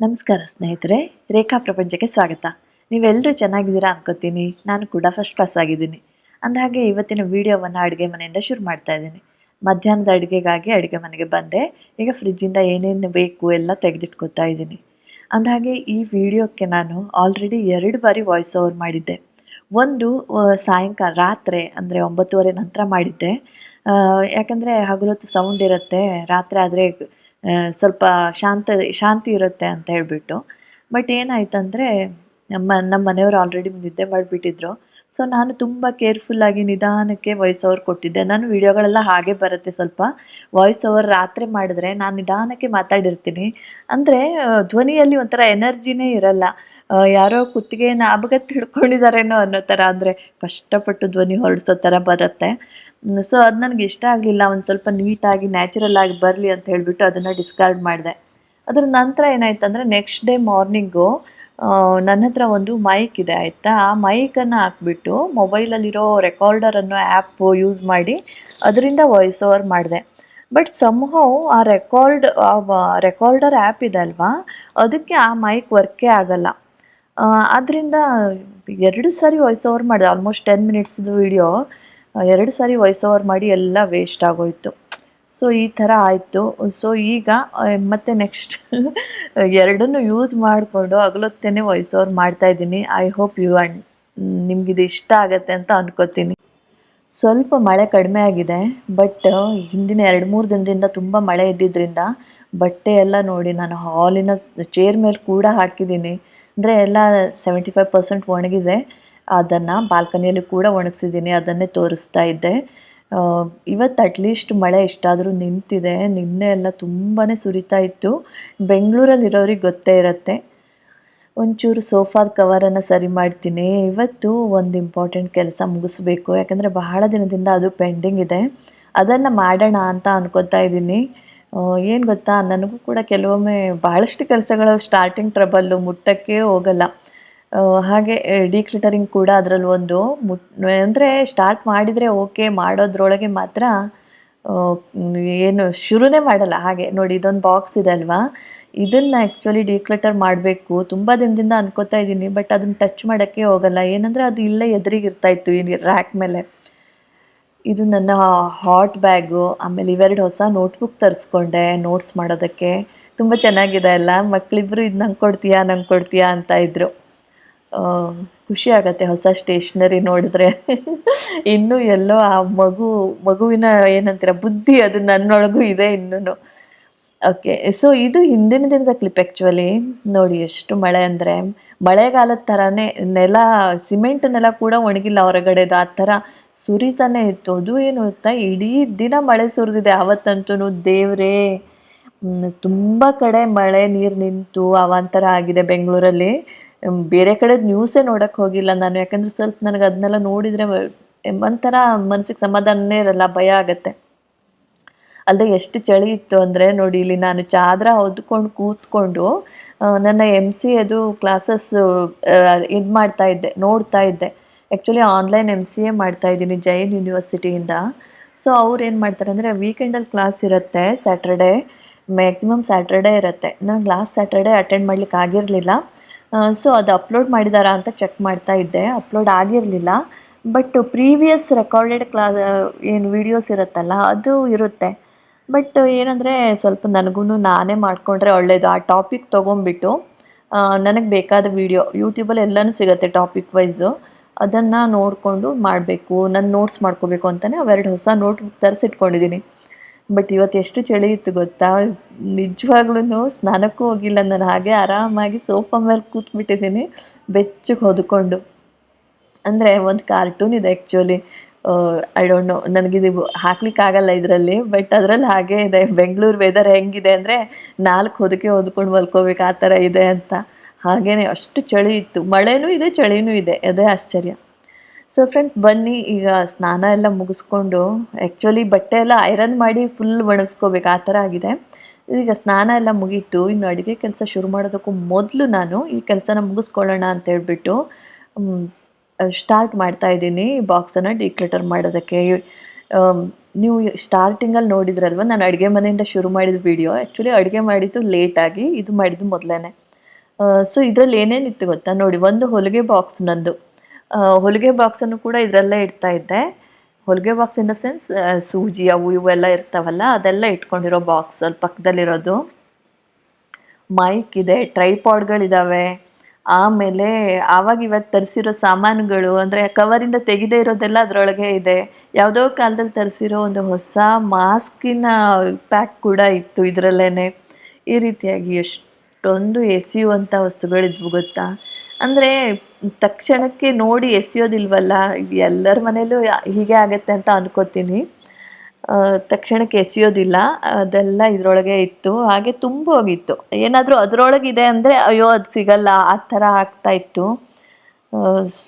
ನಮಸ್ಕಾರ ಸ್ನೇಹಿತರೆ, ರೇಖಾ ಪ್ರಪಂಚಕ್ಕೆ ಸ್ವಾಗತ. ನೀವೆಲ್ಲರೂ ಚೆನ್ನಾಗಿದ್ದೀರಾ ಅನ್ಕೋತೀನಿ. ನಾನು ಕೂಡ ಫಸ್ಟ್ ಕ್ಲಾಸ್ ಆಗಿದ್ದೀನಿ. ಅಂದಹಾಗೆ ಇವತ್ತಿನ ವಿಡಿಯೋವನ್ನು ಅಡುಗೆ ಮನೆಯಿಂದ ಶುರು ಮಾಡ್ತಾ ಇದ್ದೀನಿ. ಮಧ್ಯಾಹ್ನದ ಅಡುಗೆಗಾಗಿ ಅಡುಗೆ ಮನೆಗೆ ಬಂದೆ. ಈಗ ಫ್ರಿಜ್ಜಿಂದ ಏನೇನು ಬೇಕು ಎಲ್ಲ ತೆಗೆದಿಟ್ಕೊತಾ ಇದ್ದೀನಿ. ಅಂದಹಾಗೆ ಈ ವಿಡಿಯೋಕ್ಕೆ ನಾನು ಆಲ್ರೆಡಿ ಎರಡು ಬಾರಿ ವಾಯ್ಸ್ ಓವರ್ ಮಾಡಿದ್ದೆ. ಒಂದು ಸಾಯಂಕಾಲ, ರಾತ್ರಿ, ಅಂದರೆ ಒಂಬತ್ತುವರೆ ನಂತರ ಮಾಡಿದ್ದೆ. ಯಾಕಂದರೆ ಹಗಲೊತ್ತು ಸೌಂಡ್ ಇರುತ್ತೆ, ರಾತ್ರಿ ಆದರೆ ಸ್ವಲ್ಪ ಶಾಂತ, ಶಾಂತಿ ಇರುತ್ತೆ ಅಂತ ಹೇಳಿಬಿಟ್ಟು. ಬಟ್ ಏನಾಯ್ತಂದರೆ, ನಮ್ಮ ನಮ್ಮ ಮನೆಯವರು ಆಲ್ರೆಡಿ ನಿದ್ದೆ ಮಾಡಿಬಿಟ್ಟಿದ್ರು ಸೊ ನಾನು ತುಂಬ ಕೇರ್ಫುಲ್ಲಾಗಿ ನಿಧಾನಕ್ಕೆ ವಾಯ್ಸ್ ಓವರ್ ಕೊಟ್ಟಿದ್ದೆ. ನಾನು ವಿಡಿಯೋಗಳೆಲ್ಲ ಹಾಗೆ ಬರುತ್ತೆ ಸ್ವಲ್ಪ. ವಾಯ್ಸ್ ಓವರ್ ರಾತ್ರಿ ಮಾಡಿದ್ರೆ ನಾನು ನಿಧಾನಕ್ಕೆ ಮಾತಾಡಿರ್ತೀನಿ. ಅಂದರೆ ಧ್ವನಿಯಲ್ಲಿ ಒಂಥರ ಎನರ್ಜಿನೇ ಇರಲ್ಲ. ಯಾರೋ ಕುತ್ತಿಗೆನ ಅಬಗತ್ತು ಹಿಡ್ಕೊಂಡಿದ್ದಾರೇನೋ ಅನ್ನೋ ಥರ ಅಂದರೆ, ಕಷ್ಟಪಟ್ಟು ಧ್ವನಿ ಹೊರಡಿಸೋ ಥರ ಬರುತ್ತೆ. ಸೊ ಅದು ನನಗೆ ಇಷ್ಟ ಆಗಲಿಲ್ಲ. ಒಂದು ಸ್ವಲ್ಪ ನೀಟಾಗಿ ನ್ಯಾಚುರಲ್ ಆಗಿ ಬರಲಿ ಅಂತ ಹೇಳಿಬಿಟ್ಟು ಅದನ್ನು ಡಿಸ್ಕಾರ್ಡ್ ಮಾಡಿದೆ. ಅದರ ನಂತರ ಏನಾಯ್ತು ಅಂದರೆ ನೆಕ್ಸ್ಟ್ ಡೇ ಮಾರ್ನಿಂಗು ನನ್ನ ಹತ್ರ ಒಂದು ಮೈಕ್ ಇದೆ, ಆಯಿತಾ? ಆ ಮೈಕನ್ನು ಹಾಕ್ಬಿಟ್ಟು ಮೊಬೈಲಲ್ಲಿರೋ ರೆಕಾರ್ಡರ್ ಅನ್ನೋ ಆ್ಯಪ್ ಯೂಸ್ ಮಾಡಿ ಅದರಿಂದ ವಾಯ್ಸ್ ಓವರ್ ಮಾಡಿದೆ. ಬಟ್ ಸಮ್ಹೌ ಆ ರೆಕಾರ್ಡ್ ರೆಕಾರ್ಡರ್ ಆ್ಯಪ್ ಇದೆ ಅಲ್ವಾ? ಅದಕ್ಕೆ ಆ ಮೈಕ್ ವರ್ಕೇ ಆಗಲ್ಲ. ಆದ್ದರಿಂದ ಎರಡು ಸಾರಿ ವಾಯ್ಸ್ ಓವರ್ ಮಾಡಿದೆ. ಆಲ್ಮೋಸ್ಟ್ ಟೆನ್ ಮಿನಿಟ್ಸ್ದು ವಿಡಿಯೋ ಎರಡು ಸಾರಿ ವಾಯ್ಸ್ ಓವರ್ ಮಾಡಿ ಎಲ್ಲ ವೇಸ್ಟ್ ಆಗೋಯ್ತು. ಸೊ ಈ ಥರ ಆಯಿತು. ಸೊ ಈಗ ಮತ್ತೆ ನೆಕ್ಸ್ಟ್ ಎರಡನ್ನೂ ಯೂಸ್ ಮಾಡಿಕೊಂಡು ಅಗಲೊತ್ತೇನೆ ವಾಯ್ಸ್ ಓವರ್ ಮಾಡ್ತಾ ಇದ್ದೀನಿ. ಐ ಹೋಪ್ ಯು ಅಂಡ್ ನಿಮಗಿದು ಇಷ್ಟ ಆಗತ್ತೆ ಅಂತ ಅನ್ಕೋತೀನಿ. ಸ್ವಲ್ಪ ಮಳೆ ಕಡಿಮೆ ಆಗಿದೆ ಬಟ್ ಹಿಂದಿನ ಎರಡು ಮೂರು ದಿನದಿಂದ ತುಂಬ ಮಳೆ ಇದ್ದಿದ್ದರಿಂದ ಬಟ್ಟೆ ಎಲ್ಲ ನೋಡಿ ನಾನು ಹಾಲಿನ ಚೇರ್ ಮೇಲೆ ಕೂಡ ಹಾಕಿದ್ದೀನಿ. ಅಂದರೆ ಎಲ್ಲ ಸೆವೆಂಟಿ ಫೈವ್ ಪರ್ಸೆಂಟ್ ಒಣಗಿದೆ. ಅದನ್ನು ಬಾಲ್ಕನಿಯಲ್ಲಿ ಕೂಡ ಒಣಗಿಸಿದ್ದೀನಿ, ಅದನ್ನೇ ತೋರಿಸ್ತಾ ಇದ್ದೆ. ಇವತ್ತು ಅಟ್ಲೀಸ್ಟ್ ಮಳೆ ಎಷ್ಟಾದರೂ ನಿಂತಿದೆ. ನಿನ್ನೆ ಎಲ್ಲ ತುಂಬಾ ಸುರಿತಾ ಇತ್ತು. ಬೆಂಗಳೂರಲ್ಲಿರೋರಿಗೆ ಗೊತ್ತೇ ಇರುತ್ತೆ. ಒಂಚೂರು ಸೋಫಾದ ಕವರನ್ನು ಸರಿ ಮಾಡ್ತೀನಿ. ಇವತ್ತು ಒಂದು ಇಂಪಾರ್ಟೆಂಟ್ ಕೆಲಸ ಮುಗಿಸ್ಬೇಕು. ಯಾಕಂದರೆ ಬಹಳ ದಿನದಿಂದ ಅದು ಪೆಂಡಿಂಗ್ ಇದೆ. ಅದನ್ನು ಮಾಡೋಣ ಅಂತ ಅನ್ಕೋತಾ ಇದ್ದೀನಿ. ಏನು ಗೊತ್ತಾ? ನನಗೂ ಕೂಡ ಕೆಲವೊಮ್ಮೆ ಬಹಳಷ್ಟು ಕೆಲಸಗಳು ಸ್ಟಾರ್ಟಿಂಗ್ ಟ್ರಬಲ್ಲು ಮುಟ್ಟಕ್ಕೆ ಹೋಗಲ್ಲ. ಹಾಗೆ ಡಿಕ್ಲಿಟರಿಂಗ್ ಕೂಡ ಅದರಲ್ಲಿ ಒಂದು ಅಂದರೆ ಸ್ಟಾರ್ಟ್ ಮಾಡಿದರೆ ಓಕೆ ಮಾಡೋದ್ರೊಳಗೆ ಮಾತ್ರ ಏನು ಶುರುನೇ ಮಾಡಲ್ಲ. ಹಾಗೆ ನೋಡಿ ಇದೊಂದು ಬಾಕ್ಸ್ ಇದೆ ಅಲ್ವಾ? ಇದನ್ನ ಆ್ಯಕ್ಚುಲಿ ಡಿಕ್ಲಟರ್ ಮಾಡಬೇಕು. ತುಂಬ ದಿನದಿಂದ ಅನ್ಕೋತಾ ಇದ್ದೀನಿ ಬಟ್ ಅದನ್ನು ಟಚ್ ಮಾಡೋಕ್ಕೆ ಹೋಗಲ್ಲ. ಏನಂದರೆ ಅದು ಇಲ್ಲೇ ಎದುರಿಗೆ ಇರ್ತಾ ಇತ್ತು ಈ ರ್ಯಾಕ್ ಮೇಲೆ. ಇದು ನನ್ನ ಹಾಟ್ ಬ್ಯಾಗು ಆಮೇಲೆ ಇವೆರಡು ಹೊಸ ನೋಟ್ಬುಕ್ ತರಿಸ್ಕೊಂಡೆ ನೋಟ್ಸ್ ಮಾಡೋದಕ್ಕೆ. ತುಂಬ ಚೆನ್ನಾಗಿದೆ ಅಲ್ಲ? ಮಕ್ಕಳಿಬ್ರು ಇದು ನಂಗೆ ಕೊಡ್ತೀಯಾ ನಂಗೆ ಕೊಡ್ತೀಯಾ ಅಂತ ಇದ್ರು. ಆ, ಖುಷಿ ಆಗತ್ತೆ ಹೊಸ ಸ್ಟೇಷ್ನರಿ ನೋಡಿದ್ರೆ. ಇನ್ನೂ ಎಲ್ಲೋ ಆ ಮಗು, ಮಗುವಿನ ಏನಂತೀರ, ಬುದ್ಧಿ ಅದು ನನ್ನೊಳಗೂ ಇದೆ ಇನ್ನೂ ಓಕೆ ಸೊ ಇದು ಹಿಂದಿನ ದಿನದ ಕ್ಲಿಪ್ ಆ್ಯಕ್ಚುಲಿ ನೋಡಿ, ಎಷ್ಟು ಮಳೆ ಅಂದರೆ, ಮಳೆಗಾಲದ ಥರನೇ ನೆಲ ಸಿಮೆಂಟ್ ನೆಲ ಕೂಡ ಒಣಗಿಲ್ಲ ಹೊರಗಡೆದು. ಆ ಥರ ಸುರಿತಾನೆ ಇತ್ತು. ಅದು ಏನು ಗೊತ್ತಾ, ಇಡೀ ದಿನ ಮಳೆ ಸುರಿದಿದೆ. ಆವತ್ತಂತೂ ದೇವರೇ. ತುಂಬ ಕಡೆ ಮಳೆ, ನೀರು ನಿಂತು, ಅವಾಂತರ ಆಗಿದೆ ಬೆಂಗಳೂರಲ್ಲಿ. ಬೇರೆ ಕಡೆ ನ್ಯೂಸೇ ನೋಡಕ್ಕೆ ಹೋಗಿಲ್ಲ ನಾನು. ಯಾಕಂದ್ರೆ ಸ್ವಲ್ಪ ನನಗೆ ಅದನ್ನೆಲ್ಲ ನೋಡಿದರೆ ಒಂಥರ ಮನಸ್ಸಿಗೆ ಸಮಾಧಾನನೇ ಇರಲ್ಲ, ಭಯ ಆಗತ್ತೆ. ಅಲ್ಲದೆ ಎಷ್ಟು ಚಳಿ ಇತ್ತು ಅಂದರೆ ನೋಡಿ, ಇಲ್ಲಿ ನಾನು ಚಾದ್ರ ಹೊದ್ಕೊಂಡು ಕೂತ್ಕೊಂಡು ನನ್ನ ಎಂ ಸಿ ಅದು ಕ್ಲಾಸಸ್ ಇದು ಮಾಡ್ತಾ ಇದ್ದೆ, ನೋಡ್ತಾ ಇದ್ದೆ. Actually online M C A ಮಾಡ್ತಾ ಇದ್ದೀನಿ ಜೈನ್ ಯೂನಿವರ್ಸಿಟಿಯಿಂದ ಸೊ ಅವ್ರು ಏನು ಮಾಡ್ತಾರೆ ಅಂದರೆ ವೀಕೆಂಡಲ್ಲಿ ಕ್ಲಾಸ್ ಇರುತ್ತೆ ಸ್ಯಾಟರ್ಡೆ ಮ್ಯಾಕ್ಸಿಮಮ್ ಸ್ಯಾಟರ್ಡೆ ಇರುತ್ತೆ. ನಾನು ಲಾಸ್ಟ್ ಸ್ಯಾಟರ್ಡೆ ಅಟೆಂಡ್ ಮಾಡ್ಲಿಕ್ಕೆ ಆಗಿರಲಿಲ್ಲ. ಸೊ ಅದು ಅಪ್ಲೋಡ್ ಮಾಡಿದ್ದಾರಾ ಅಂತ ಚೆಕ್ ಮಾಡ್ತಾ ಇದ್ದೆ. ಅಪ್ಲೋಡ್ ಆಗಿರಲಿಲ್ಲ. ಬಟ್ ಪ್ರೀವಿಯಸ್ ರೆಕಾರ್ಡೆಡ್ ಕ್ಲಾ ಏನು ವೀಡಿಯೋಸ್ ಇರುತ್ತಲ್ಲ, ಅದು ಇರುತ್ತೆ. ಬಟ್ ಏನಂದರೆ ಸ್ವಲ್ಪ ನನಗೂ ನಾನೇ ಮಾಡಿಕೊಂಡ್ರೆ ಒಳ್ಳೆಯದು ಆ ಟಾಪಿಕ್ ತೊಗೊಂಬಿಟ್ಟು ನನಗೆ ಬೇಕಾದ ವಿಡಿಯೋ ಯೂಟ್ಯೂಬಲ್ಲಿ ಎಲ್ಲನೂ ಸಿಗುತ್ತೆ ಟಾಪಿಕ್ ವೈಸು ಅದನ್ನು ನೋಡಿಕೊಂಡು ಮಾಡಬೇಕು ನನ್ನ ನೋಟ್ಸ್ ಮಾಡ್ಕೋಬೇಕು ಅಂತಲೇ ಅವೆರಡು ಹೊಸ ನೋಟ್ ಬುಕ್ ತರಿಸಿಟ್ಕೊಂಡಿದ್ದೀನಿ ಬಟ್ ಇವತ್ತು ಎಷ್ಟು ಚಳಿ ಇತ್ತು ಗೊತ್ತಾ? ನಿಜವಾಗ್ಲೂ ಸ್ನಾನಕ್ಕೂ ಹೋಗಿಲ್ಲ ನಾನು. ಹಾಗೆ ಆರಾಮಾಗಿ ಸೋಫಾ ಮೇಲೆ ಕೂತ್ಬಿಟ್ಟಿದ್ದೀನಿ, ಬೆಚ್ಚಗೆ ಹೊದ್ಕೊಂಡು. ಅಂದರೆ ಒಂದು ಕಾರ್ಟೂನ್ ಇದೆ ಆ್ಯಕ್ಚುಲಿ ಐ ಡೋಂಟ್ ನೋ ನನಗಿದು ಹಾಕ್ಲಿಕ್ಕೆ ಆಗಲ್ಲ ಇದರಲ್ಲಿ ಬಟ್ ಅದರಲ್ಲಿ ಹಾಗೆ ಇದೆ. ಬೆಂಗಳೂರು ವೆದರ್ ಹೆಂಗಿದೆ ಅಂದರೆ ನಾಲ್ಕು ಹೊದಿಕೆ ಹೊದ್ಕೊಂಡು ಹೊಲ್ಕೋಬೇಕು ಆ ಥರ ಇದೆ ಅಂತ. ಹಾಗೇ ಅಷ್ಟು ಚಳಿ ಇತ್ತು. ಮಳೆನೂ ಇದೆ, ಚಳಿನೂ ಇದೆ. ಅದೇ ಆಶ್ಚರ್ಯ. ಸೊ ಫ್ರೆಂಡ್ಸ್ ಬನ್ನಿ, ಈಗ ಸ್ನಾನ ಎಲ್ಲ ಮುಗಿಸ್ಕೊಂಡು ಆ್ಯಕ್ಚುಲಿ ಬಟ್ಟೆ ಎಲ್ಲ ಐರನ್ ಮಾಡಿ ಫುಲ್ ಒಣಗಿಸ್ಕೋಬೇಕು, ಆ ಥರ ಆಗಿದೆ. ಈಗ ಸ್ನಾನ ಎಲ್ಲ ಮುಗೀತು, ಇನ್ನು ಅಡುಗೆ ಕೆಲಸ ಶುರು ಮಾಡೋದಕ್ಕೂ ಮೊದಲು ನಾನು ಈ ಕೆಲಸನ ಮುಗಿಸ್ಕೊಳ್ಳೋಣ ಅಂತ ಹೇಳ್ಬಿಟ್ಟು ಸ್ಟಾರ್ಟ್ ಮಾಡ್ತಾ ಇದ್ದೀನಿ ಬಾಕ್ಸನ್ನು ಡಿಕ್ಲೆಟರ್ ಮಾಡೋದಕ್ಕೆ. ನೀವು ಸ್ಟಾರ್ಟಿಂಗಲ್ಲಿ ನೋಡಿದ್ರಲ್ವ, ನಾನು ಅಡುಗೆ ಮನೆಯಿಂದ ಶುರು ಮಾಡಿದ ವಿಡಿಯೋ ಆ್ಯಕ್ಚುಲಿ ಅಡುಗೆ ಮಾಡಿದ್ದು ಲೇಟಾಗಿ ಇದು ಮಾಡಿದ್ದು ಮೊದಲೇ ಸೊ ಇದರಲ್ಲಿ ಏನೇನಿತ್ತು ಗೊತ್ತಾ? ನೋಡಿ, ಒಂದು ಹೊಲಿಗೆ ಬಾಕ್ಸ್ ನಂದು. ಹೊಲಿಗೆ ಬಾಕ್ಸನ್ನು ಕೂಡ ಇದರಲ್ಲೇ ಇಡ್ತಾ ಇದ್ದೆ. ಹೊಲಿಗೆ ಬಾಕ್ಸ್ ಇನ್ ದ ಸೆನ್ಸ್ ಸೂಜಿ ಅವು ಇವೆಲ್ಲ ಇರ್ತಾವಲ್ಲ, ಅದೆಲ್ಲ ಇಟ್ಕೊಂಡಿರೋ ಬಾಕ್ಸ್ ಅಲ್ಲಿ ಪಕ್ಕದಲ್ಲಿರೋದು. ಮೈಕ್ ಇದೆ ಟ್ರೈಪಾಡ್ಗಳಿದ್ದಾವೆ ಆಮೇಲೆ ಆವಾಗ ಇವತ್ತು ತರಿಸಿರೋ ಸಾಮಾನುಗಳು, ಅಂದರೆ ಕವರಿಂದ ತೆಗೆದೇ ಇರೋದೆಲ್ಲ ಅದರೊಳಗೆ ಇದೆ. ಯಾವುದೋ ಕಾಲದಲ್ಲಿ ತರಿಸಿರೋ ಒಂದು ಹೊಸ ಮಾಸ್ಕಿನ ಪ್ಯಾಕ್ ಕೂಡ ಇತ್ತು ಇದರಲ್ಲೇ ಈ ರೀತಿಯಾಗಿ ಎಷ್ಟೊಂದು ಎಸೆಯುವಂಥ ವಸ್ತುಗಳಿದ್ವು, ಗೊತ್ತಾ? ಅಂದರೆ ತಕ್ಷಣಕ್ಕೆ ನೋಡಿ ಎಸೆಯೋದಿಲ್ವಲ್ಲ, ಎಲ್ಲರ ಮನೇಲೂ ಹೀಗೆ ಆಗತ್ತೆ ಅಂತ ಅನ್ಕೋತೀನಿ. ತಕ್ಷಣಕ್ಕೆ ಎಸೆಯೋದಿಲ್ಲ, ಅದೆಲ್ಲ ಇದರೊಳಗೆ ಇತ್ತು. ಹಾಗೆ ತುಂಬ ಹೋಗಿತ್ತು. ಏನಾದರೂ ಅದರೊಳಗಿದೆ ಅಂದರೆ, ಅಯ್ಯೋ, ಅದು ಸಿಗಲ್ಲ, ಆ ಥರ ಆಗ್ತಾ ಇತ್ತು.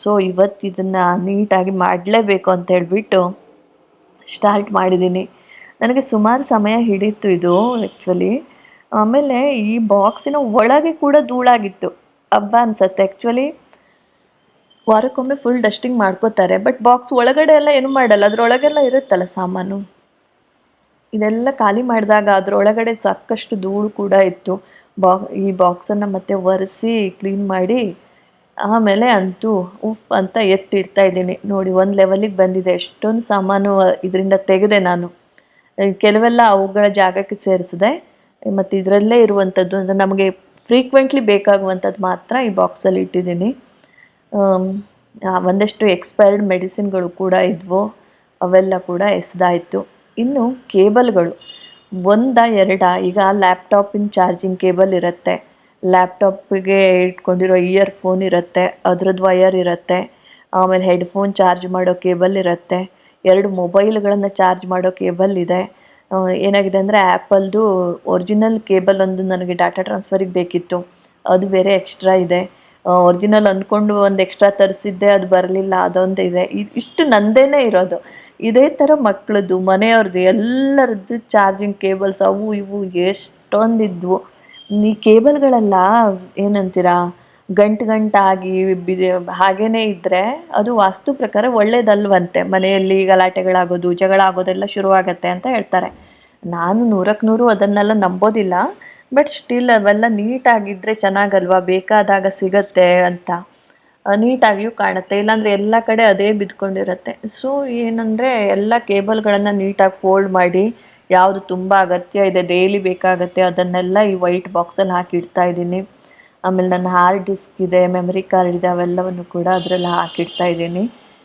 ಸೊ ಇವತ್ತು ಇದನ್ನು ನೀಟಾಗಿ ಮಾಡಲೇಬೇಕು ಅಂತ ಹೇಳ್ಬಿಟ್ಟು ಸ್ಟಾರ್ಟ್ ಮಾಡಿದ್ದೀನಿ. ನನಗೆ ಸುಮಾರು ಸಮಯ ಹಿಡೀತು ಇದು ಆ್ಯಕ್ಚುಲಿ ಆಮೇಲೆ ಈ ಬಾಕ್ಸಿನ ಒಳಗೆ ಕೂಡ ಧೂಳಾಗಿತ್ತು. ಹಬ್ಬ ಅನ್ಸತ್ತೆ. ಆ್ಯಕ್ಚುಲಿ ವಾರಕ್ಕೊಮ್ಮೆ ಫುಲ್ ಡಸ್ಟಿಂಗ್ ಮಾಡ್ಕೋತಾರೆ. ಬಟ್ ಬಾಕ್ಸ್ ಒಳಗಡೆ ಎಲ್ಲ ಏನು ಮಾಡಲ್ಲ. ಅದ್ರೊಳಗೆಲ್ಲ ಇರುತ್ತಲ್ಲ ಸಾಮಾನು. ಇದೆಲ್ಲ ಖಾಲಿ ಮಾಡಿದಾಗ ಅದರೊಳಗಡೆ ಸಾಕಷ್ಟು ಧೂಳು ಕೂಡ ಇತ್ತು. ಬಾ ಈ ಬಾಕ್ಸನ್ನು ಮತ್ತೆ ಒರೆಸಿ ಕ್ಲೀನ್ ಮಾಡಿ, ಆಮೇಲೆ ಅಂತೂ ಉಫ್ ಅಂತ ಎತ್ತಿಡ್ತಾ ಇದ್ದೀನಿ. ನೋಡಿ, ಒಂದು ಲೆವೆಲಿಗೆ ಬಂದಿದೆ. ಎಷ್ಟೊಂದು ಸಾಮಾನು ಇದರಿಂದ ತೆಗೆದೆ ನಾನು. ಕೆಲವೆಲ್ಲ ಅವುಗಳ ಜಾಗಕ್ಕೆ ಸೇರಿಸಿದೆ. ಮತ್ತು ಇದರಲ್ಲೇ ಇರುವಂಥದ್ದು ಅಂದರೆ ನಮಗೆ ಫ್ರೀಕ್ವೆಂಟ್ಲಿ ಬೇಕಾಗುವಂಥದ್ದು ಮಾತ್ರ ಈ ಬಾಕ್ಸಲ್ಲಿ ಇಟ್ಟಿದ್ದೀನಿ. ಒಂದಷ್ಟು ಎಕ್ಸ್ಪೈರ್ಡ್ ಮೆಡಿಸಿನ್ಗಳು ಕೂಡ ಇದ್ವು. ಅವೆಲ್ಲ ಕೂಡ ಎಸೆದಾಯಿತು. ಇನ್ನು ಕೇಬಲ್ಗಳು, ಒಂದ, ಎರಡ, ಈಗ ಲ್ಯಾಪ್ಟಾಪಿನ ಚಾರ್ಜಿಂಗ್ ಕೇಬಲ್ ಇರುತ್ತೆ. ಲ್ಯಾಪ್ಟಾಪಿಗೆ ಇಟ್ಕೊಂಡಿರೋ ಇಯರ್ ಫೋನ್ ಇರುತ್ತೆ, ಅದ್ರದ್ದು ವಯರ್ ಇರುತ್ತೆ, ಆಮೇಲೆ ಹೆಡ್ಫೋನ್ ಚಾರ್ಜ್ ಮಾಡೋ ಕೇಬಲ್ ಇರುತ್ತೆ. ಎರಡು ಮೊಬೈಲ್ಗಳನ್ನು ಚಾರ್ಜ್ ಮಾಡೋ ಕೇಬಲ್ ಇದೆ. ಏನಾಗಿದೆ ಅಂದರೆ ಆ್ಯಪಲ್ದು ಒರಿಜಿನಲ್ ಕೇಬಲ್ ಒಂದು ನನಗೆ ಡಾಟಾ ಟ್ರಾನ್ಸ್ಫರಿಗೆ ಬೇಕಿತ್ತು. ಅದು ಬೇರೆ ಎಕ್ಸ್ಟ್ರಾ ಇದೆ. ಒರಿಜಿನಲ್ ಅಂದ್ಕೊಂಡು ಒಂದು ಎಕ್ಸ್ಟ್ರಾ ತರಿಸಿದ್ದೆ, ಅದು ಬರಲಿಲ್ಲ, ಅದೊಂದು ಇದೆ. ಇಷ್ಟು ನನ್ನದೇನೆ ಇರೋದು. ಇದೇ ಥರ ಮಕ್ಕಳದ್ದು ಮನೆಯವ್ರದ್ದು, ಎಲ್ಲರದ್ದು ಚಾರ್ಜಿಂಗ್ ಕೇಬಲ್ಸ್, ಅವು ಇವು ಎಷ್ಟೊಂದಿದ್ವು. ಈ ಕೇಬಲ್ಗಳೆಲ್ಲ, ಏನಂತೀರಾ ಗಂಟು ಗಂಟಾಗಿ ಬಿದಿ ಹಾಗೇನೇ ಇದ್ದರೆ ಅದು ವಾಸ್ತು ಪ್ರಕಾರ ಒಳ್ಳೇದಲ್ವಂತೆ. ಮನೆಯಲ್ಲಿ ಗಲಾಟೆಗಳಾಗೋದು ಜಗಳ ಆಗೋದೆಲ್ಲ ಶುರುವಾಗತ್ತೆ ಅಂತ ಹೇಳ್ತಾರೆ. ನಾನು ನೂರಕ್ಕೆ ನೂರು ಅದನ್ನೆಲ್ಲ ನಂಬೋದಿಲ್ಲ, ಬಟ್ ಸ್ಟಿಲ್ ಅವೆಲ್ಲ ನೀಟಾಗಿದ್ದರೆ ಚೆನ್ನಾಗಲ್ವಾ? ಬೇಕಾದಾಗ ಸಿಗತ್ತೆ ಅಂತ. ನೀಟಾಗಿಯೂ ಕಾಣುತ್ತೆ. ಇಲ್ಲಾಂದರೆ ಎಲ್ಲ ಕಡೆ ಅದೇ ಬಿದ್ಕೊಂಡಿರುತ್ತೆ. ಸೊ ಏನಂದರೆ ಎಲ್ಲ ಕೇಬಲ್ಗಳನ್ನು ನೀಟಾಗಿ ಫೋಲ್ಡ್ ಮಾಡಿ, ಯಾವುದು ತುಂಬ ಅಗತ್ಯ ಇದೆ, ಡೈಲಿ ಬೇಕಾಗತ್ತೆ ಅದನ್ನೆಲ್ಲ ಈ ವೈಟ್ ಬಾಕ್ಸಲ್ಲಿ ಹಾಕಿ ಇಡ್ತಾ ಇದ್ದೀನಿ. ಆಮೇಲೆ ನನ್ನ ಹಾರ್ಡ್ ಡಿಸ್ಕ್ ಇದೆ ಮೆಮರಿ ಕಾರ್ಡ್ ಇದೆ, ಅವೆಲ್ಲವನ್ನು ಕೂಡ ಅದರಲ್ಲಿ ಹಾಕಿಡ್ತಾ ಇದ್ದೀನಿ.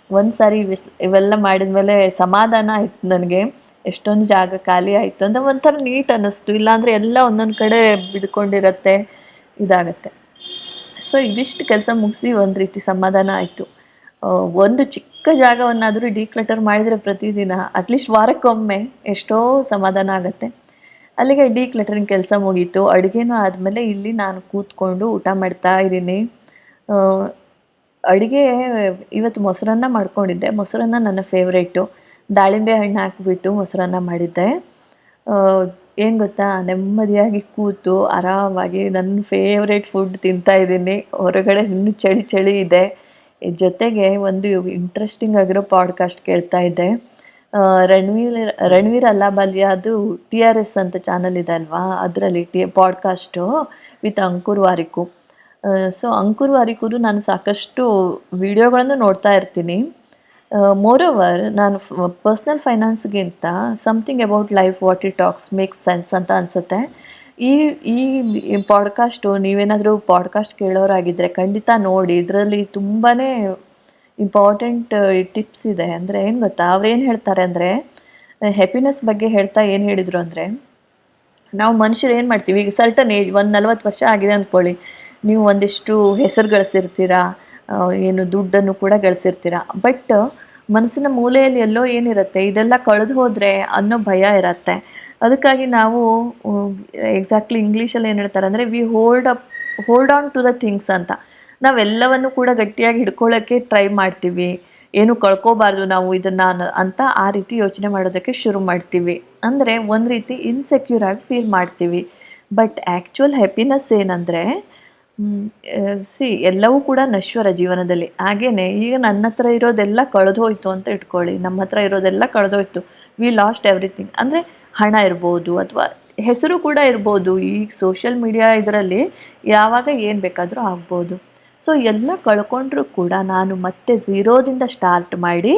ಒಂದು ಸಾರಿ ಇವೆಲ್ಲ ಇವೆಲ್ಲ ಮಾಡಿದ್ಮೇಲೆ ಸಮಾಧಾನ ಆಯ್ತು ನನಗೆ. ಎಷ್ಟೊಂದು ಜಾಗ ಖಾಲಿ ಆಯಿತು ಅಂದರೆ ಒಂಥರ ನೀಟ್ ಅನ್ನಿಸ್ತು. ಇಲ್ಲಾಂದರೆ ಎಲ್ಲ ಒಂದೊಂದು ಕಡೆ ಬಿಡ್ಕೊಂಡಿರತ್ತೆ ಇದಾಗತ್ತೆ. ಸೊ ಇದಿಷ್ಟು ಕೆಲಸ ಮುಗಿಸಿ ಒಂದು ರೀತಿ ಸಮಾಧಾನ ಆಯಿತು. ಒಂದು ಚಿಕ್ಕ ಜಾಗವನ್ನಾದರೂ ಡಿಕ್ಲಟರ್ ಮಾಡಿದರೆ ಪ್ರತಿದಿನ ಅಟ್ಲೀಸ್ಟ್ ವಾರಕ್ಕೊಮ್ಮೆ ಎಷ್ಟೋ ಸಮಾಧಾನ ಆಗುತ್ತೆ. ಅಲ್ಲಿಗೆ ಡಿಕ್ಲಟರಿಂಗ್ ಕೆಲಸ ಮುಗೀತು. ಅಡುಗೆನೂ ಆದಮೇಲೆ ಇಲ್ಲಿ ನಾನು ಕೂತ್ಕೊಂಡು ಊಟ ಮಾಡ್ತಾ ಇದ್ದೀನಿ. ಅಡುಗೆ ಇವತ್ತು ಮೊಸರನ್ನ ಮಾಡ್ಕೊಂಡಿದ್ದೆ. ಮೊಸರನ್ನ ನನ್ನ ಫೇವ್ರೇಟು ದಾಳಿಂಬೆ ಹಣ್ಣು ಹಾಕಿಬಿಟ್ಟು ಮೊಸರನ್ನ ಮಾಡಿದ್ದೆ. ಏನು ಗೊತ್ತಾ? ನೆಮ್ಮದಿಯಾಗಿ ಕೂತು ಆರಾಮಾಗಿ ನನ್ನ ಫೇವ್ರೇಟ್ ಫುಡ್ ತಿಂತಾ ಇದ್ದೀನಿ. ಹೊರಗಡೆ ಇನ್ನೂ ಚಳಿ ಚಳಿ ಇದೆ. ಜೊತೆಗೆ ಒಂದು ಇಂಟ್ರೆಸ್ಟಿಂಗ್ ಆಗಿರೋ ಪಾಡ್ಕಾಸ್ಟ್ ಕೇಳ್ತಾ ಇದ್ದೆ. ರಣವೀರ್ ರಣವೀರ್ ಅಲ್ಲಾಬಾಲಿಯ ಅದು ಟಿ ಆರ್ ಎಸ್ ಅಂತ ಚಾನಲ್ ಇದೆ ಅಲ್ವಾ? ಅದರಲ್ಲಿ ಟಿ ಪಾಡ್ಕಾಸ್ಟು ವಿತ್ ಅಂಕುರ್ ವಾರಿಕು. ಸೊ ಅಂಕುರ್ ವಾರಿಕುದು ನಾನು ಸಾಕಷ್ಟು ವಿಡಿಯೋಗಳನ್ನು ನೋಡ್ತಾ ಇರ್ತೀನಿ. ಮೋರೋವರ್ ನಾನು personal ಫೈನಾನ್ಸ್ಗಿಂತ something about life what it talks makes sense ಅಂತ ಅನಿಸುತ್ತೆ. ಈ ಈ ಪಾಡ್ಕಾಸ್ಟು ನೀವೇನಾದರೂ ಪಾಡ್ಕಾಸ್ಟ್ ಕೇಳೋರಾಗಿದ್ದರೆ ಖಂಡಿತ ನೋಡಿ. ಇದರಲ್ಲಿ ತುಂಬಾ ಇಂಪಾರ್ಟೆಂಟ್ ಟಿಪ್ಸ್ ಇದೆ. ಅಂದರೆ ಏನು ಗೊತ್ತಾ? ಅವ್ರೇನು ಹೇಳ್ತಾರೆ ಅಂದರೆ ಹ್ಯಾಪಿನೆಸ್ ಬಗ್ಗೆ ಹೇಳ್ತಾ ಏನು ಹೇಳಿದರು ಅಂದರೆ, ನಾವು ಮನುಷ್ಯರು ಏನು ಮಾಡ್ತೀವಿ? ಈಗ ಸರ್ಟನ್ ಏಜ್ ಒಂದು ನಲ್ವತ್ತು ವರ್ಷ ಆಗಿದೆ ಅಂದ್ಕೊಳ್ಳಿ ನೀವು ಒಂದಿಷ್ಟು ಹೆಸರು ಗಳಿಸಿರ್ತೀರಾ ಏನು ದುಡ್ಡನ್ನು ಕೂಡ ಗಳಿಸಿರ್ತೀರ. ಬಟ್ ಮನಸ್ಸಿನ ಮೂಲೆಯಲ್ಲಿ ಎಲ್ಲೋ ಏನಿರುತ್ತೆ? ಇದೆಲ್ಲ ಕಳೆದು ಹೋದರೆ ಅನ್ನೋ ಭಯ ಇರುತ್ತೆ. ಅದಕ್ಕಾಗಿ ನಾವು ಎಕ್ಸಾಕ್ಟ್ಲಿ ಇಂಗ್ಲೀಷಲ್ಲಿ ಏನು ಹೇಳ್ತಾರೆ ಅಂದರೆ we hold up hold on to the things ಅಂತ. ನಾವೆಲ್ಲವನ್ನು ಕೂಡ ಗಟ್ಟಿಯಾಗಿ ಹಿಡ್ಕೊಳ್ಳೋಕ್ಕೆ ಟ್ರೈ ಮಾಡ್ತೀವಿ. ಏನು ಕಳ್ಕೋಬಾರ್ದು ನಾವು ಇದನ್ನ ಅಂತ ಆ ರೀತಿ ಯೋಚನೆ ಮಾಡೋದಕ್ಕೆ ಶುರು ಮಾಡ್ತೀವಿ. ಅಂದರೆ ಒಂದು ರೀತಿ ಇನ್ಸೆಕ್ಯೂರ್ ಆಗಿ ಫೀಲ್ ಮಾಡ್ತೀವಿ. ಬಟ್ ಆ್ಯಕ್ಚುಯಲ್ ಹ್ಯಾಪಿನೆಸ್ ಏನಂದರೆ ಸಿ ಎಲ್ಲವೂ ಕೂಡ ನಶ್ವರ ಜೀವನದಲ್ಲಿ. ಹಾಗೇನೆ ಈಗ ನನ್ನ ಹತ್ರ ಇರೋದೆಲ್ಲ ಕಳೆದೋಯ್ತು ಅಂತ ಇಟ್ಕೊಳ್ಳಿ. ನಮ್ಮ ಹತ್ರ ಇರೋದೆಲ್ಲ ಕಳೆದೋಯ್ತು. ವಿ ಲಾಸ್ಟ್ ಎವ್ರಿಥಿಂಗ್ ಅಂದರೆ ಹಣ ಇರ್ಬೋದು ಅಥವಾ ಹೆಸರು ಕೂಡ ಇರ್ಬೋದು. ಈಗ ಸೋಷಿಯಲ್ ಮೀಡಿಯಾ ಇದರಲ್ಲಿ ಯಾವಾಗ ಏನು ಬೇಕಾದರೂ ಆಗ್ಬೋದು. ಸೊ ಎಲ್ಲ ಕಳ್ಕೊಂಡ್ರೂ ಕೂಡ ನಾನು ಮತ್ತೆ ಝೀರೋದಿಂದ ಸ್ಟಾರ್ಟ್ ಮಾಡಿ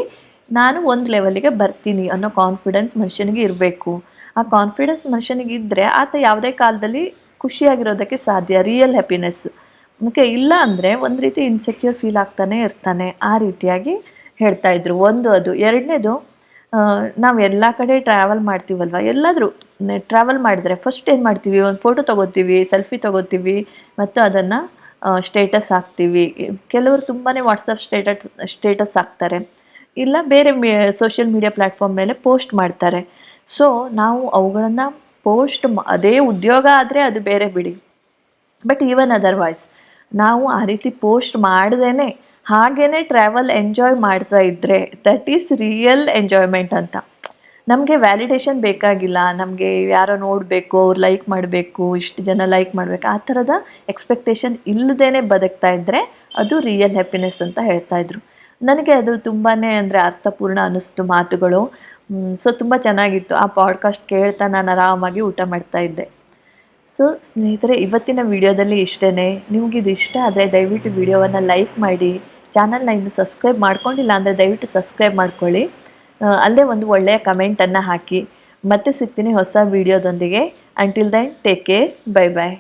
ನಾನು ಒಂದು ಲೆವೆಲಿಗೆ ಬರ್ತೀನಿ ಅನ್ನೋ ಕಾನ್ಫಿಡೆನ್ಸ್ ಮನುಷ್ಯನಿಗೆ ಇರಬೇಕು. ಆ ಕಾನ್ಫಿಡೆನ್ಸ್ ಮನುಷ್ಯನಿಗೆ ಇದ್ದರೆ ಆತ ಯಾವುದೇ ಕಾಲದಲ್ಲಿ ಖುಷಿಯಾಗಿರೋದಕ್ಕೆ ಸಾಧ್ಯ ರಿಯಲ್ ಹ್ಯಾಪಿನೆಸ್ ಓಕೆ ಇಲ್ಲ ಅಂದರೆ ಒಂದು ರೀತಿ ಇನ್ಸೆಕ್ಯೂರ್ ಫೀಲ್ ಆಗ್ತಾನೆ ಇರ್ತಾನೆ, ಆ ರೀತಿಯಾಗಿ ಹೇಳ್ತಾ ಇದ್ರು. ಒಂದು ಅದು. ಎರಡನೇದು ನಾವು ಎಲ್ಲ ಕಡೆ ಟ್ರಾವೆಲ್ ಮಾಡ್ತೀವಲ್ವ? ಎಲ್ಲಾದರೂ ಟ್ರಾವೆಲ್ ಮಾಡಿದ್ರೆ ಫಸ್ಟ್ ಏನು ಮಾಡ್ತೀವಿ? ಒಂದು ಫೋಟೋ ತೊಗೋತೀವಿ ಸೆಲ್ಫಿ ತೊಗೋತೀವಿ, ಮತ್ತು ಅದನ್ನು ಸ್ಟೇಟಸ್ ಹಾಕ್ತೀವಿ. ಕೆಲವರು ತುಂಬಾ ವಾಟ್ಸಪ್ ಸ್ಟೇಟಸ್ ಸ್ಟೇಟಸ್ ಹಾಕ್ತಾರೆ. ಇಲ್ಲ, ಬೇರೆ ಸೋಷಿಯಲ್ ಮೀಡಿಯಾ ಪ್ಲಾಟ್ಫಾರ್ಮ್ ಮೇಲೆ ಪೋಸ್ಟ್ ಮಾಡ್ತಾರೆ. ಸೊ ನಾವು ಅವುಗಳನ್ನು ಪೋಸ್ಟ್ ಅದೇ ಉದ್ಯೋಗ ಆದರೆ ಅದು ಬೇರೆ ಬಿಡಿ. ಬಟ್ ಈವನ್ ಅದರ್ವೈಸ್ ನಾವು ಆ ರೀತಿ ಪೋಸ್ಟ್ ಮಾಡ್ದೇನೆ, ಹಾಗೇನೆ ಟ್ರಾವೆಲ್ ಎಂಜಾಯ್ ಮಾಡ್ತಾ ಇದ್ದರೆ ದಟ್ ಈಸ್ ರಿಯಲ್ ಎಂಜಾಯ್ಮೆಂಟ್ ಅಂತ. ನಮಗೆ ವ್ಯಾಲಿಡೇಷನ್ ಬೇಕಾಗಿಲ್ಲ. ನಮಗೆ ಯಾರೋ ನೋಡಬೇಕು, ಅವ್ರು ಲೈಕ್ ಮಾಡಬೇಕು, ಇಷ್ಟು ಜನ ಲೈಕ್ ಮಾಡಬೇಕು, ಆ ಥರದ ಎಕ್ಸ್ಪೆಕ್ಟೇಷನ್ ಇಲ್ಲದೇ ಬದುಕ್ತಾ ಇದ್ದರೆ ಅದು ರಿಯಲ್ ಹ್ಯಾಪಿನೆಸ್ ಅಂತ ಹೇಳ್ತಾ ಇದ್ರು. ನನಗೆ ಅದು ತುಂಬಾ ಅಂದರೆ ಅರ್ಥಪೂರ್ಣ ಅನ್ನಿಸ್ತು ಮಾತುಗಳು. ಸೊ ತುಂಬ ಚೆನ್ನಾಗಿತ್ತು. ಆ ಪಾಡ್ಕಾಸ್ಟ್ ಕೇಳ್ತಾ ನಾನು ಆರಾಮಾಗಿ ಊಟ ಮಾಡ್ತಾ ಇದ್ದೆ. ಸೊ ಸ್ನೇಹಿತರೆ, ಇವತ್ತಿನ ವಿಡಿಯೋದಲ್ಲಿ ಇಷ್ಟೇ ಇದು ಇಷ್ಟ ಆದರೆ ದಯವಿಟ್ಟು ವಿಡಿಯೋವನ್ನು ಲೈಕ್ ಮಾಡಿ. ಚಾನಲ್ನ ಇನ್ನು ಸಬ್ಸ್ಕ್ರೈಬ್ ಮಾಡ್ಕೊಂಡಿಲ್ಲ ಅಂದರೆ ದಯವಿಟ್ಟು ಸಬ್ಸ್ಕ್ರೈಬ್ ಮಾಡ್ಕೊಳ್ಳಿ. ಅಲ್ಲೇ ಒಂದು ಒಳ್ಳೆಯ ಕಮೆಂಟನ್ನು ಹಾಕಿ. ಮತ್ತೆ ಸಿಗ್ತೀನಿ ಹೊಸ ವಿಡಿಯೋದೊಂದಿಗೆ until then take care bye bye